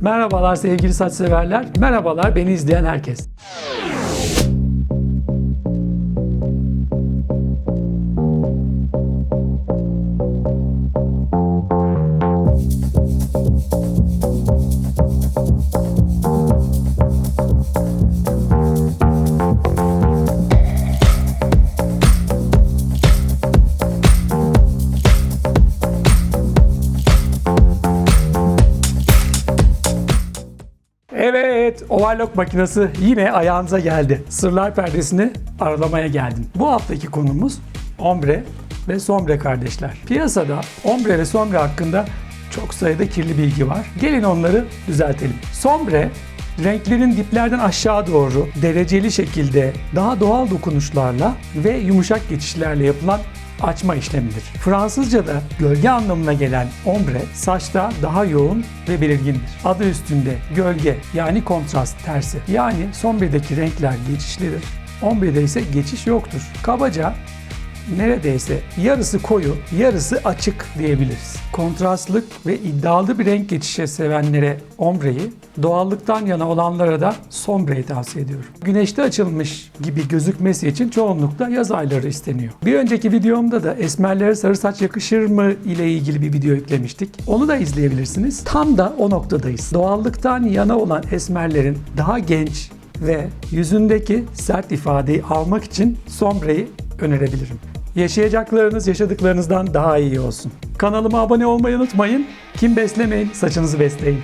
Merhabalar sevgili saç severler. Merhabalar beni izleyen herkes. Evet, overlock makinesi yine ayağınıza geldi. Sırlar perdesini aralamaya geldim. Bu haftaki konumuz ombre ve sombre kardeşler. Piyasada ombre ve sombre hakkında çok sayıda kirli bilgi var. Gelin onları düzeltelim. Sombre renklerin diplerden aşağı doğru dereceli şekilde daha doğal dokunuşlarla ve yumuşak geçişlerle yapılan açma işlemidir. Fransızca'da gölge anlamına gelen ombre saçta daha yoğun ve belirgindir. Adı üstünde gölge yani kontrast tersi. Yani sombredeki renkler geçişlidir. Ombrede ise geçiş yoktur. Kabaca neredeyse yarısı koyu, yarısı açık diyebiliriz. Kontrastlık ve iddialı bir renk geçişi sevenlere ombreyi, doğallıktan yana olanlara da sombreyi tavsiye ediyorum. Güneşte açılmış gibi gözükmesi için çoğunlukla yaz ayları isteniyor. Bir önceki videomda da esmerlere sarı saç yakışır mı ile ilgili bir video yüklemiştik. Onu da izleyebilirsiniz. Tam da o noktadayız. Doğallıktan yana olan esmerlerin daha genç ve yüzündeki sert ifadeyi almak için sombreyi önerebilirim. Yaşayacaklarınız yaşadıklarınızdan daha iyi olsun. Kanalıma abone olmayı unutmayın. Kim beslemeyin, saçınızı besleyin.